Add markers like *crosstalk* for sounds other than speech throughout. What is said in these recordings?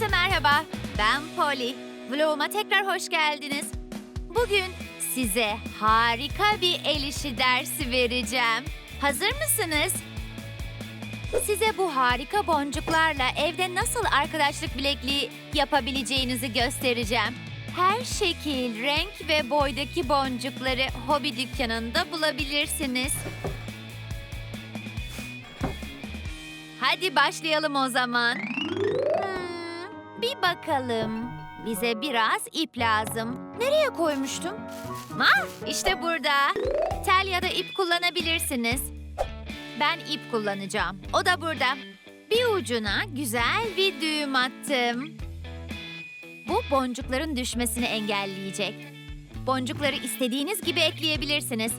Herkese merhaba. Ben Polly. Vloguma tekrar hoş geldiniz. Bugün size harika bir el işi dersi vereceğim. Hazır mısınız? Size bu harika boncuklarla evde nasıl arkadaşlık bilekliği yapabileceğinizi göstereceğim. Her şekil, renk ve boydaki boncukları hobi dükkanında bulabilirsiniz. Hadi başlayalım o zaman. Bakalım. Bize biraz ip lazım. Nereye koymuştum? Ha, işte burada. Tel ya da ip kullanabilirsiniz. Ben ip kullanacağım. O da burada. Bir ucuna güzel bir düğüm attım. Bu boncukların düşmesini engelleyecek. Boncukları istediğiniz gibi ekleyebilirsiniz.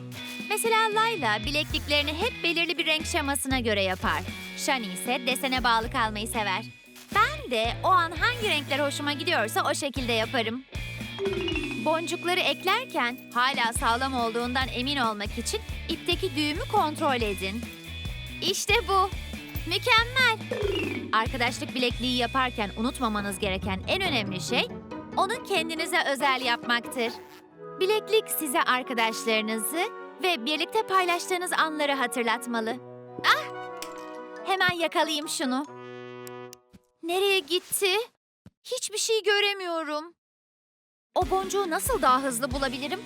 Mesela Layla bilekliklerini hep belirli bir renk şemasına göre yapar. Shani ise desene bağlı kalmayı sever. Ben de o an hangi renkler hoşuma gidiyorsa o şekilde yaparım. Boncukları eklerken hala sağlam olduğundan emin olmak için ipteki düğümü kontrol edin. İşte bu. Mükemmel. Arkadaşlık bilekliği yaparken unutmamanız gereken en önemli şey onu kendinize özel yapmaktır. Bileklik size arkadaşlarınızı ve birlikte paylaştığınız anları hatırlatmalı. Ah! Hemen yakalayayım şunu. Nereye gitti? Hiçbir şey göremiyorum. O boncuğu nasıl daha hızlı bulabilirim?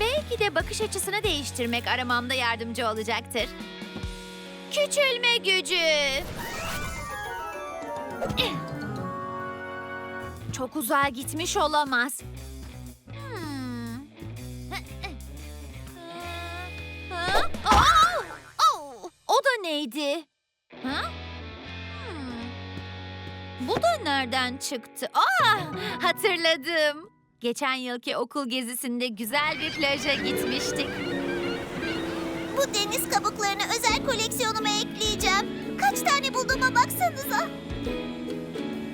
Belki de bakış açısını değiştirmek aramamda yardımcı olacaktır. Küçülme gücü. Çok uzağa gitmiş olamaz. Hmm. O da neydi? Ha? Bu da nereden çıktı? Aa, hatırladım. Geçen yılki okul gezisinde güzel bir plaja gitmiştik. Bu deniz kabuklarını özel koleksiyonuma ekleyeceğim. Kaç tane bulduğuma baksanıza.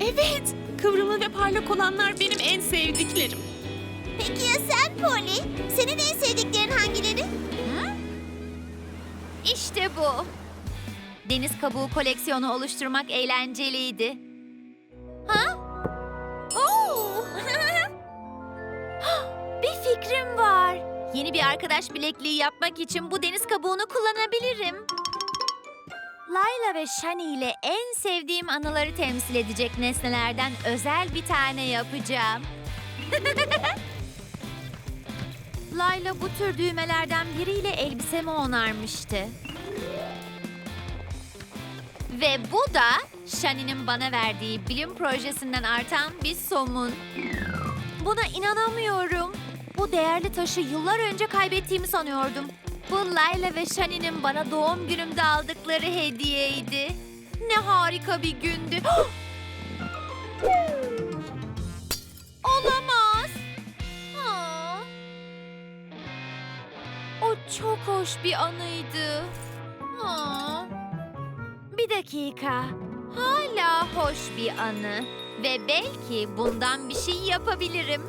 Evet, kıvrımlı ve parlak olanlar benim en sevdiklerim. Peki ya sen Polly? Senin en sevdiklerin hangileri? İşte bu. Deniz kabuğu koleksiyonu oluşturmak eğlenceliydi. Oo! *laughs* bir fikrim var. Yeni bir arkadaş bilekliği yapmak için bu deniz kabuğunu kullanabilirim. Layla ve Shani ile en sevdiğim anıları temsil edecek nesnelerden özel bir tane yapacağım. *laughs* Layla bu tür düğmelerden biriyle elbisemi onarmıştı. Ve bu da Shani'nin bana verdiği bilim projesinden artan bir somun. Buna inanamıyorum. Bu değerli taşı yıllar önce kaybettiğimi sanıyordum. Bu Layla ve Shani'nin bana doğum günümde aldıkları hediyeydi. Ne harika bir gündü. *gasps* Olamaz. Aa. O çok hoş bir anıydı. Aa. Bir dakika. Hala hoş bir anı. Ve belki bundan bir şey yapabilirim.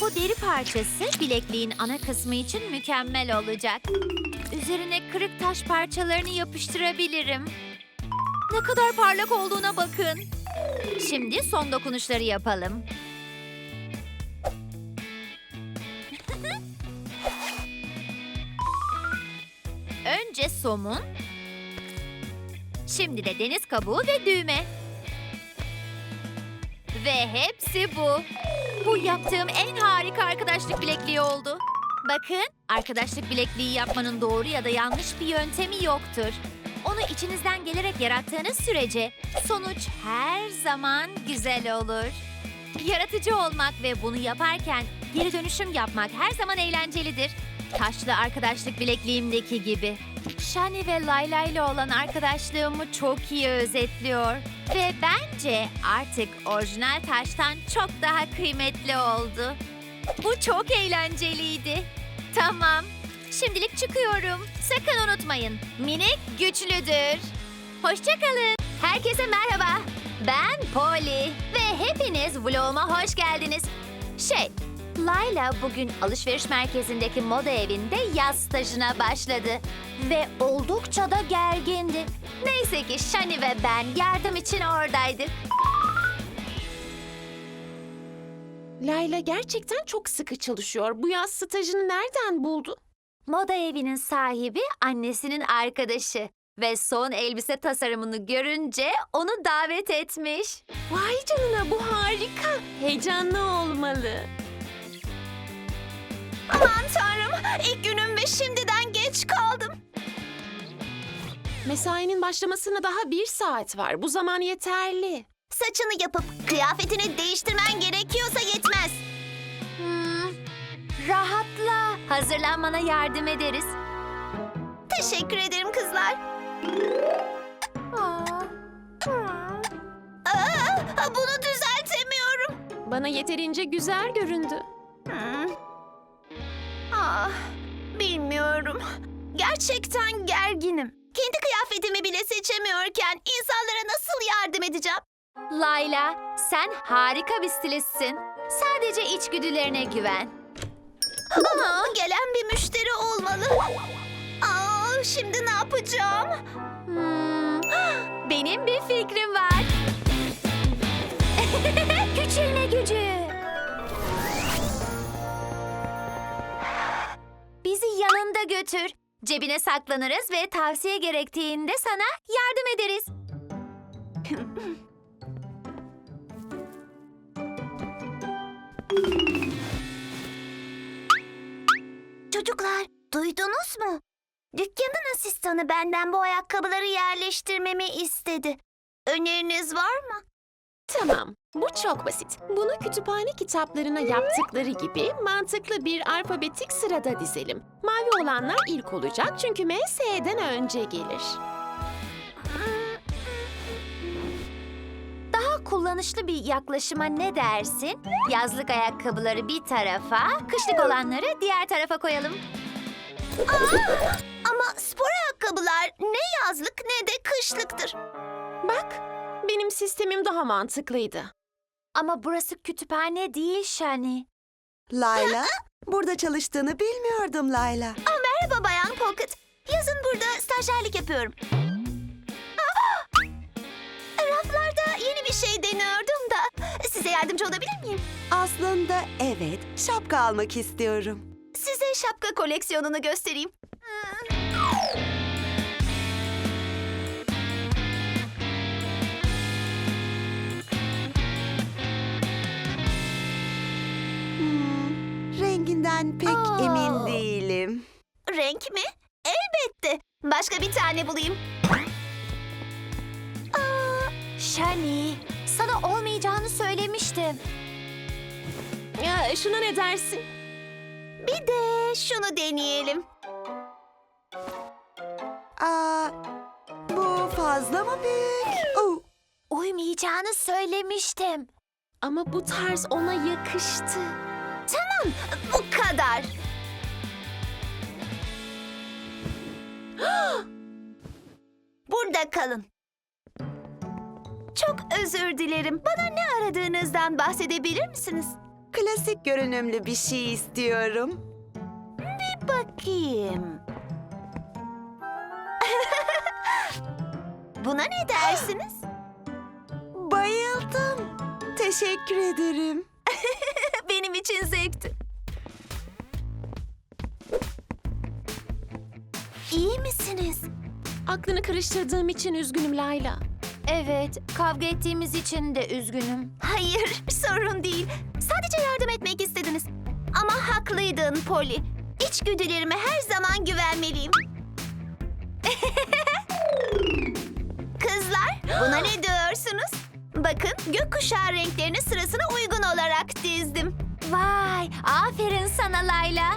Bu deri parçası bilekliğin ana kısmı için mükemmel olacak. Üzerine kırık taş parçalarını yapıştırabilirim. Ne kadar parlak olduğuna bakın. Şimdi son dokunuşları yapalım. *laughs* Önce somun, şimdi de deniz kabuğu ve düğme. Ve hepsi bu. Bu yaptığım en harika arkadaşlık bilekliği oldu. Bakın, arkadaşlık bilekliği yapmanın doğru ya da yanlış bir yöntemi yoktur. Onu içinizden gelerek yarattığınız sürece sonuç her zaman güzel olur. Yaratıcı olmak ve bunu yaparken geri dönüşüm yapmak her zaman eğlencelidir. Taşlı arkadaşlık bilekliğimdeki gibi. Shani ve Layla ile olan arkadaşlığımı çok iyi özetliyor. Ve bence artık orijinal taştan çok daha kıymetli oldu. Bu çok eğlenceliydi. Tamam, şimdilik çıkıyorum. Sakın unutmayın, minik güçlüdür. Hoşçakalın. Herkese merhaba. Ben Polly ve hepiniz vloguma hoş geldiniz. Şey, Layla bugün alışveriş merkezindeki moda evinde yaz stajına başladı. Ve oldukça da gergindi. Neyse ki Shani ve ben yardım için oradaydık. Layla gerçekten çok sıkı çalışıyor. Bu yaz stajını nereden buldu? Moda evinin sahibi annesinin arkadaşı. Ve son elbise tasarımını görünce onu davet etmiş. Vay canına bu harika. Heyecanlı olmalı. Aman tanrım ilk günüm ve şimdiden geç kaldım. Mesainin başlamasına daha bir saat var. Bu zaman yeterli. Saçını yapıp kıyafetini değiştirmen gerekiyorsa yetmez. Hmm, rahatla. Hazırlanmana yardım ederiz. Teşekkür ederim kızlar. Aa, bunu düzeltemiyorum. Bana yeterince güzel göründü. Hmm. Ah, bilmiyorum. Gerçekten gerginim. Kendi kıyafetimi bile seçemiyorken insanlara nasıl yardım edeceğim? Layla, sen harika bir stilistsin. Sadece içgüdülerine güven. Aa, gelen bir müşteri olmalı. Aa, şimdi ne yapacağım? Hmm, benim bir fikrim var. *laughs* Küçülme gücü. Bizi yanında götür. Cebine saklanırız ve tavsiye gerektiğinde sana yardım ederiz. *laughs* Çocuklar, duydunuz mu? Dükkanın asistanı benden bu ayakkabıları yerleştirmemi istedi. Öneriniz var mı? Tamam, bu çok basit. Bunu kütüphane kitaplarına yaptıkları gibi mantıklı bir alfabetik sırada dizelim. Mavi olanlar ilk olacak çünkü M S'den önce gelir. Daha kullanışlı bir yaklaşıma ne dersin? Yazlık ayakkabıları bir tarafa, kışlık olanları diğer tarafa koyalım. Ama spor ayakkabılar ne yazlık ne de kışlıktır. Bak, benim sistemim daha mantıklıydı. Ama burası kütüphane değil Shani. Layla, burada çalıştığını bilmiyordum Layla. Merhaba Bayan Pocket. Yazın burada stajyerlik yapıyorum. Aa! Raflarda yeni bir şey deniyordum da size yardımcı olabilir miyim? Aslında evet, şapka almak istiyorum. Size şapka koleksiyonunu göstereyim. Hmm, renginden pek Aa. emin değilim. Renk mi? Elbette. Başka bir tane bulayım. Shani, sana olmayacağını söylemiştim. Ya, şuna ne dersin? Bir de şunu deneyelim. Aa, bu fazla mı büyük? Oh, Uymayacağını söylemiştim. Ama bu tarz ona yakıştı. Tamam, bu kadar. *gasps* Burada kalın. Çok özür dilerim. Bana ne aradığınızdan bahsedebilir misiniz? klasik görünümlü bir şey istiyorum. Bakayım. *laughs* Buna ne dersiniz? *gasps* Bayıldım. Teşekkür ederim. İçin zevkti. İyi misiniz? Aklını karıştırdığım için üzgünüm Layla. Evet, kavga ettiğimiz için de üzgünüm. Hayır, sorun değil. Sadece yardım etmek istediniz. Ama haklıydın Polly. İçgüdülerime her zaman güvenmeliyim. *laughs* Kızlar, buna ne *gasps* diyorsunuz? Bakın, gökkuşağı renklerini sırasına uygun olarak dizdim. Vay, aferin sana Layla.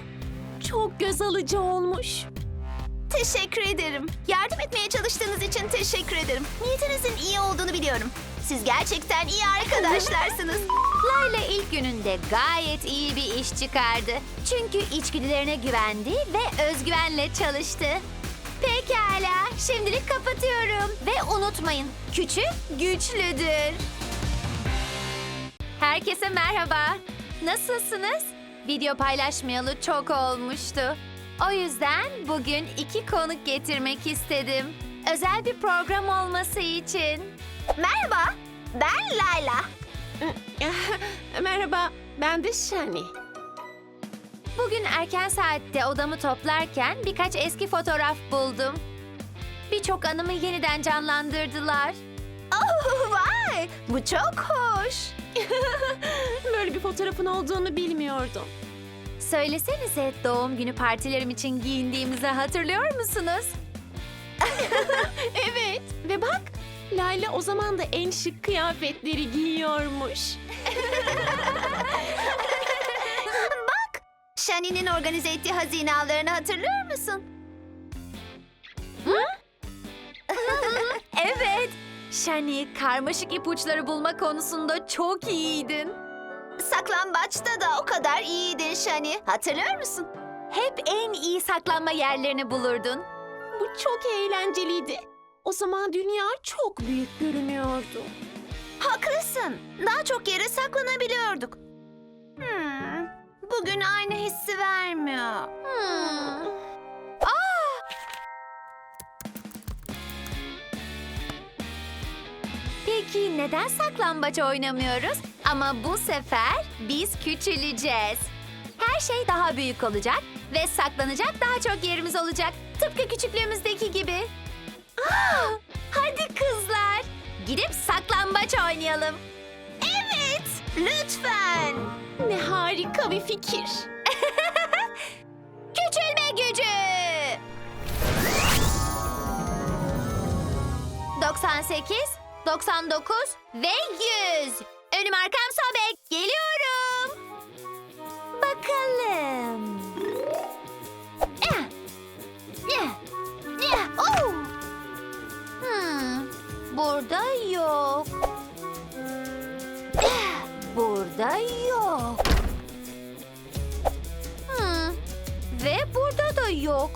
Çok göz alıcı olmuş. Teşekkür ederim. Yardım etmeye çalıştığınız için teşekkür ederim. Niyetinizin iyi olduğunu biliyorum. Siz gerçekten iyi arkadaşlarsınız. *laughs* Layla ilk gününde gayet iyi bir iş çıkardı. Çünkü içgüdülerine güvendi ve özgüvenle çalıştı. Pekala, şimdilik kapatıyorum. Ve unutmayın, küçük güçlüdür. Herkese merhaba. Nasılsınız? Video paylaşmayalı çok olmuştu. O yüzden bugün iki konuk getirmek istedim. Özel bir program olması için. Merhaba, ben Layla. Merhaba, ben de Shani. Bugün erken saatte odamı toplarken birkaç eski fotoğraf buldum. Birçok anımı yeniden canlandırdılar. Oh, vay, bu çok hoş. *laughs* Böyle bir fotoğrafın olduğunu bilmiyordum. Söylesenize doğum günü partilerim için giyindiğimizi hatırlıyor musunuz? *laughs* Evet, ve bak Layla o zaman da en şık kıyafetleri giyiyormuş. *laughs* Shani'nin organize ettiği hazine avlarını hatırlıyor musun? *laughs* Evet. Shani, karmaşık ipuçları bulma konusunda çok iyiydin. Saklambaçta da o kadar iyiydin Shani. Hatırlıyor musun? Hep en iyi saklanma yerlerini bulurdun. Bu çok eğlenceliydi. O zaman dünya çok büyük görünüyordu. Haklısın. Daha çok yere saklanabiliyorduk. Bugün aynı hissi vermiyor. Hmm. Peki neden saklambaç oynamıyoruz? Ama bu sefer biz küçüleceğiz. Her şey daha büyük olacak ve saklanacak daha çok yerimiz olacak. Tıpkı küçüklüğümüzdeki gibi. Aa, hadi kızlar, gidip saklambaç oynayalım. Lütfen. Ne harika bir fikir. *laughs* Küçülme gücü. 98, 99 ve 100. Önüm arkam sobek. Geliyorum. Bakalım. Eh. Eh. Eh. Oh. Hmm. Burada yok. Burada yok. Hmm. Ve burada da yok.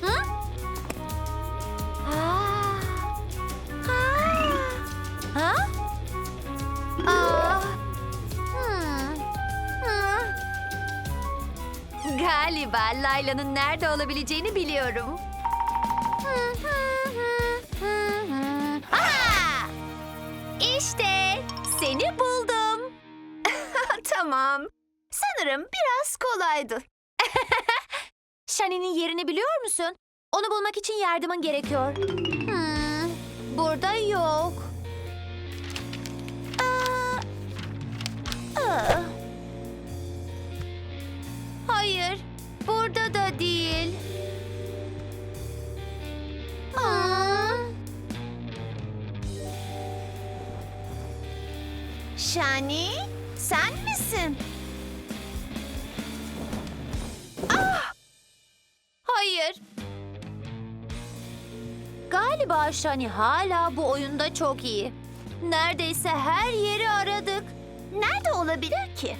Hı? Aa. Aa. Ha? Aa. Hmm. Hı. Galiba Layla'nın nerede olabileceğini biliyorum. Hı kolaydı. *laughs* Shani'nin yerini biliyor musun? Onu bulmak için yardımın gerekiyor. Hmm, burada yok. Aa, aa. Hayır, burada da değil. Aa. Shani, sen misin? Hayır. Galiba Shani hala bu oyunda çok iyi. Neredeyse her yeri aradık. Nerede olabilir ki?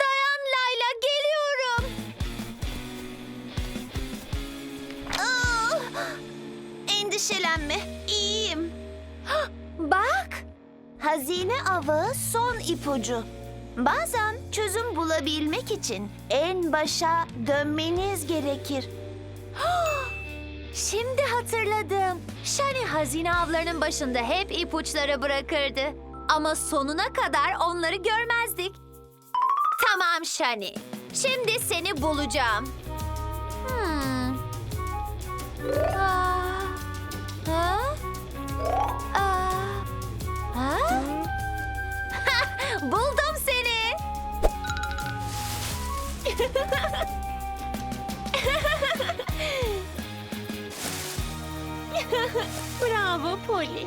Dayan Layla, geliyorum. Endişelenme, iyiyim. *gasps* Bak. Hazine avı son ipucu. Bazen çözüm bulabilmek için en başa dönmeniz gerekir. *gasps* Şimdi hatırladım. Shani hazine avlarının başında hep ipuçları bırakırdı. Ama sonuna kadar onları görmezdik. Tamam Shani. Şimdi seni bulacağım. Hmm. Aa. Ha? Aa. Ha? *laughs* Buldum *laughs* Bravo Polly.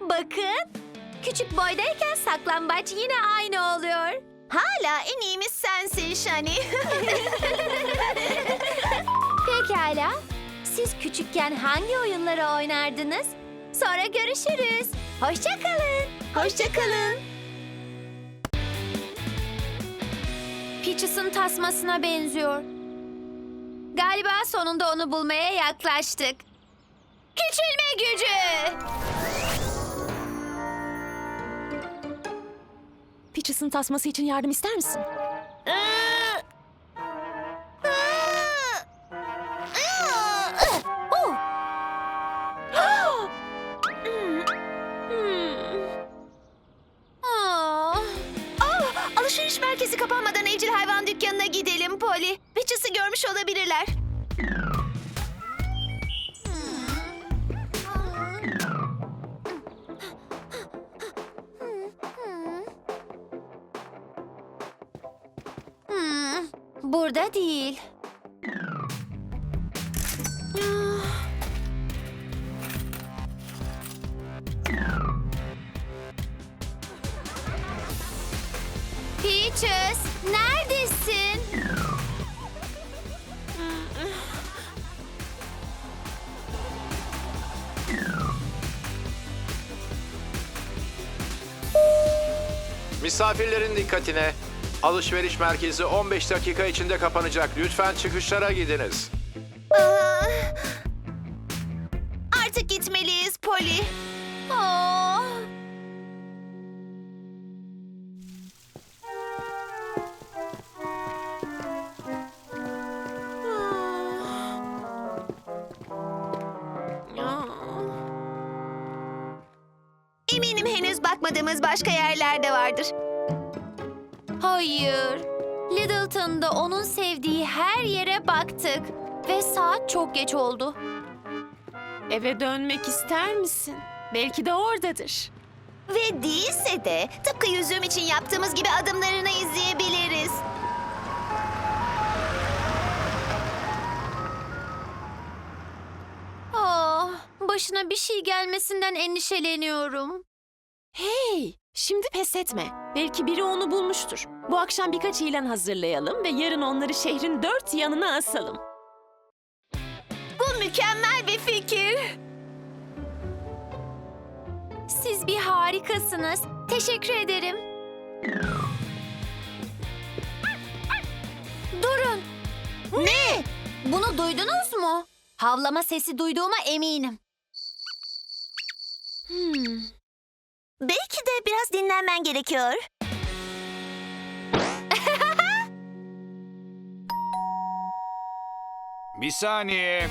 Bakın. Küçük boydayken saklambaç yine aynı oluyor. Hala en iyimiz sensin Shani. *laughs* Pekala. Siz küçükken hangi oyunları oynardınız? Sonra görüşürüz. Hoşçakalın. Hoşçakalın. fırçasının tasmasına benziyor. Galiba sonunda onu bulmaya yaklaştık. Küçülme gücü! Peaches'ın tasması için yardım ister misin? Oh! *gasps* Hmm. Hmm. Hmm. Ah! Ah! Alışveriş merkezi kapanmadan Görmüş olabilirler. burada değil. Peaches, neredesin? Misafirlerin dikkatine. Alışveriş merkezi 15 dakika içinde kapanacak. Lütfen çıkışlara gidiniz. Aa, artık gitmeliyiz Polly. Henüz bakmadığımız başka yerler de vardır. hayır. Littleton'da onun sevdiği her yere baktık. Ve saat çok geç oldu. Eve dönmek ister misin? Belki de oradadır. Ve değilse de tıpkı yüzüğüm için yaptığımız gibi adımlarını izleyebiliriz. Aa, başına bir şey gelmesinden endişeleniyorum. Hey, şimdi pes etme. Belki biri onu bulmuştur. Bu akşam birkaç ilan hazırlayalım ve yarın onları şehrin dört yanına asalım. Bu mükemmel bir fikir. Siz bir harikasınız. Teşekkür ederim. Durun. Ne? Bunu duydunuz mu? Havlama sesi duyduğuma eminim. Hmm. Belki de biraz dinlenmen gerekiyor. Bir saniye.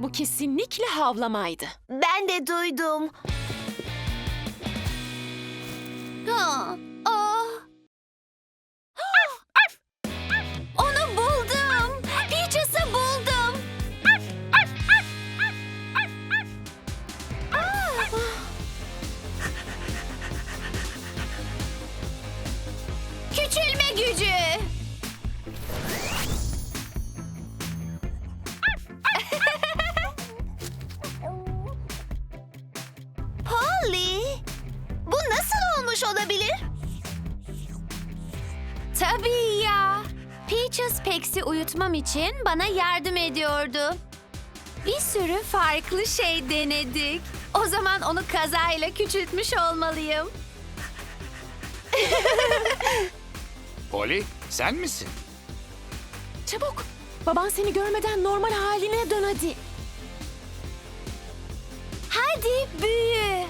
Bu kesinlikle havlamaydı. Ben de duydum. Ha, için bana yardım ediyordu. Bir sürü farklı şey denedik. O zaman onu kazayla küçültmüş olmalıyım. *laughs* Polly, sen misin? Çabuk, baban seni görmeden normal haline dön hadi. Hadi büyü.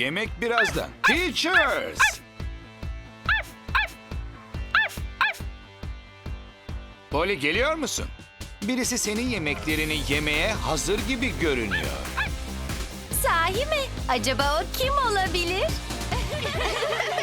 Yemek birazdan. Teachers! Polly geliyor musun? Birisi senin yemeklerini yemeye hazır gibi görünüyor. Sahi mi? Acaba o kim olabilir? *laughs*